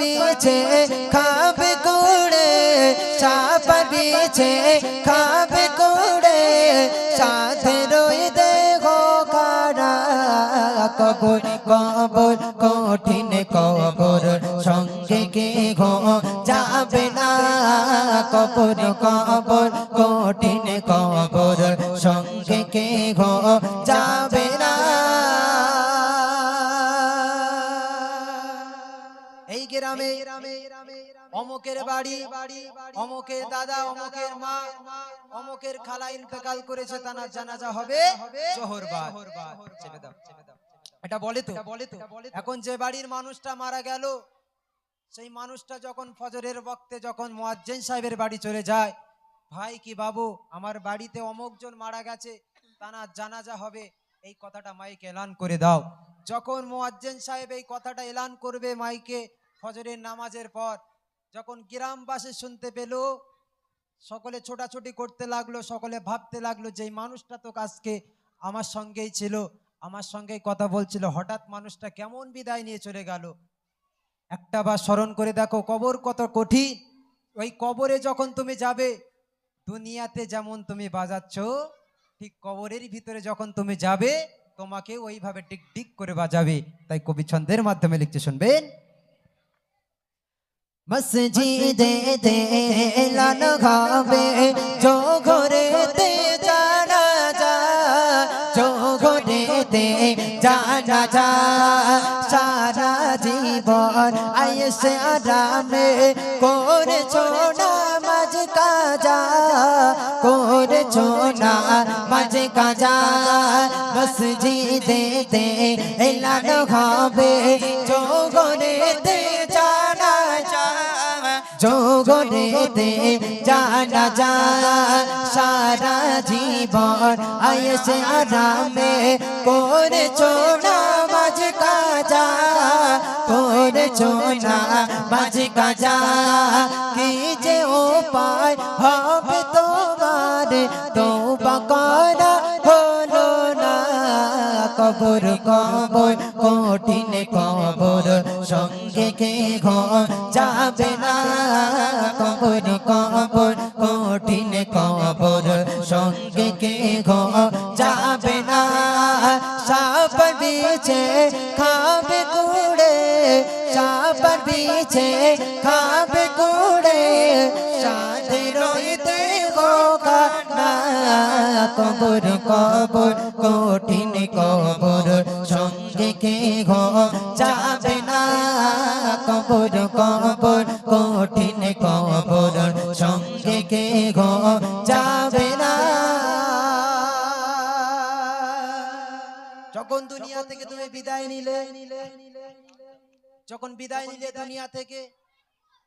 বিছে খাবে কুড়ে সাপর বিছে খাবে কুড়ে। সাথে রই দেখো কারা, কবর কবর, কঠিন কবর। সঙ্গে কে ঘো যাবে না, কবর কবর, কঠিন কবর। সঙ্গে কে ঘো যাবে গ্রামে অমুকের বাড়ি অমুকের দাদা অমুকের মা অমুকের খালা ইন্তেকাল করেছে তার জানাজা হবে। দাও এটা বলে তো বলে তো এখন যে বাড়ির মানুষটা মারা গেল সেই মানুষটা যখন ফজরের বক্তে যখন মুয়াজ্জিন সাহেবের বাড়ি চলে যায় ভাই কি বাবু আমার বাড়িতে অমুকজন মারা গেছে তানা জানাজা হবে এই কথাটা মাইকে এলান করে দাও। যখন মুয়াজ্জিন সাহেব এই কথাটা এলান করবে মাইকে ফজরের নামাজের পর যখন গ্রামবাসী শুনতে পেল, সকলে ছোটাছুটি করতে লাগল, সকলে ভাবতে লাগল যে মানুষটা তো আজকে আমার সঙ্গেই ছিল, আমার সঙ্গেই কথা বলছিল। হঠাৎ মানুষটা কেমন বিদায় নিয়ে চলে গেল। একটা বার স্মরণ করে দেখো, কবর কত কঠিন। ওই কবরে যখন তুমি যাবে, দুনিয়াতে যেমন তুমি বাজাচ্ছ, ঠিক কবরের ভিতরে যখন তুমি যাবে, তোমাকে ওইভাবে টিক টিক করে বাজাবে। তাই কবি ছন্দের মাধ্যমে লিখতে শুনবেন মসজিদে তে এলান খাবে যো ঘরেতে জানা যা যো ঘরেতে জানা যা। সারা জীবন আয়েসে আরামে করেছ না মাঝ কাজা, করেছ না মাঝ কাজা। মসজিদে তে এলান খাবে যো ঘরেতে জানা যা জগনেতে জানা যা সারা জীবন আয়েসে আরামে করেছ না মাঝ কাজা করেছ না মাঝ কাজা। কি যে উপায় হবে তোমার তো করা হলো না। কবর কবর কঠিন কবর সঙ্গে কে ঘ যাবে না? কবর কবর, কঠিন কবর। সঙ্গে কে ঘ যাবে না? সাপ বিছে খাবে কুড়ে। সাপ বিছে খাবে কুড়ে। সাথে রইতে গো কানা কবর কবর, কঠিন কবর। সঙ্গে কে ঘ যাবে না কবর কবর কঠিন কবর সঙ্গে কে যাবে না? যখন দুনিয়া থেকে তুমি বিদায় নিলে, যখন বিদায় নিলে দুনিয়া থেকে,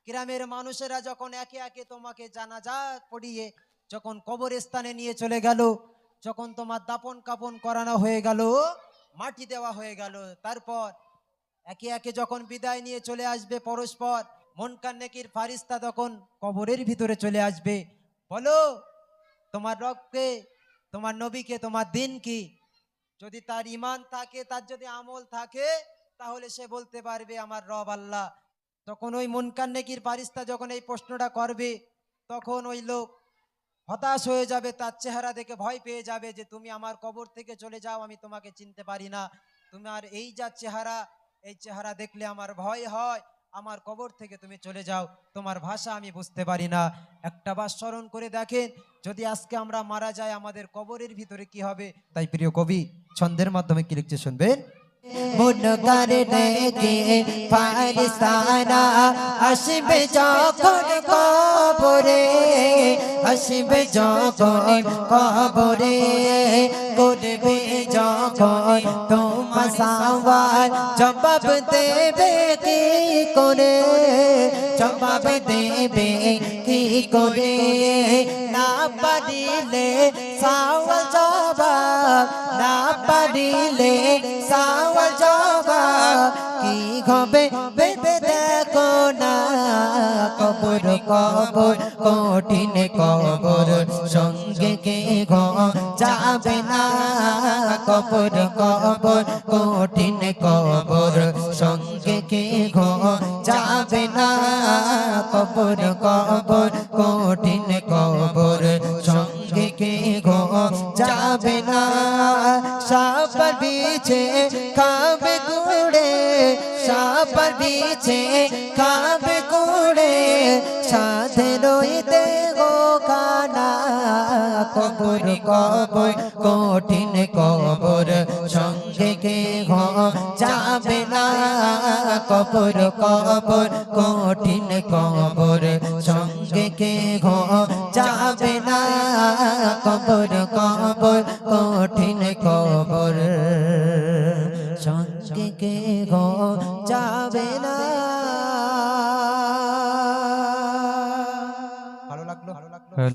গ্রামের মানুষেরা যখন একে একে তোমাকে জানা জানাজা পড়িয়ে যখন কবরস্থানে নিয়ে চলে গেল, যখন তোমার দাপন কাপন করানো হয়ে গেল, মাটি দেওয়া হয়ে গেল, তারপর একে একে যখন বিদায় নিয়ে চলে আসবে পরস্পর মনকান নেকির ফারিস্তা তখন কবরের ভিতরে চলে আসবে। বলো, তোমার রবকে, তোমার নবীকে, তোমার দিন কি? যদি তার ইমান থাকে, তার যদি আমল থাকে, তাহলে সে বলতে পারবে, আমার রব আল্লাহ। তখন ওই মুনকান নেকির পারিস্তা যখন এই প্রশ্নটা করবে, তখন ওই লোক হতাশ হয়ে যাবে, তার চেহারা দেখে ভয় পেয়ে যাবে যে, তুমি আমার কবর থেকে চলে যাও, আমি তোমাকে চিনতে পারি না। তোমার এই যা চেহারা এই চেহারা দেখলে আমার ভয় হয়। আমার কবর থেকে তুমি চলে যাও। তোমার ভাষা আমি বুঝতে পারি না। একটা বার স্মরণ করে দেখেন, যদি আজকে আমরা মারা যাই, আমাদের কবরের ভিতরে কি হবে? তাই প্রিয় কবি, ছন্দের মাধ্যমে কি লিখছে শুনবেন? আসবে যখন কবরে, আসবে যখন কবরে। করবে যখন তোমার সাওয়াল জবাব দেবে কি করে? জবাব দেবে কি করে? না পারিলে সাওয়াল জবাব, না পারিলে সাওয়াল জবাব কি হবে ভেবে দেখো না। কবর কবর, কঠিন কবর, সঙ্গে কে ঘ যাবে না। কবর কবর কঠিন কবর সঙ্গে কে ঘ ঘো যাবে না। কবর কবর কঠিন কবর সঙ্গে কে ঘো যাবে না। সাপর বিছে খাবে কুড়ে সাপর বিছে খাবে কুড়ে সাথে কঠিন কবর কঠিন কবর, সঙ্গে কে যাবে না। কবর কবর, কঠিন কবর, সঙ্গে কে যাবে না। কবর কবর, কঠিন কবর, সঙ্গে কে যাবে না।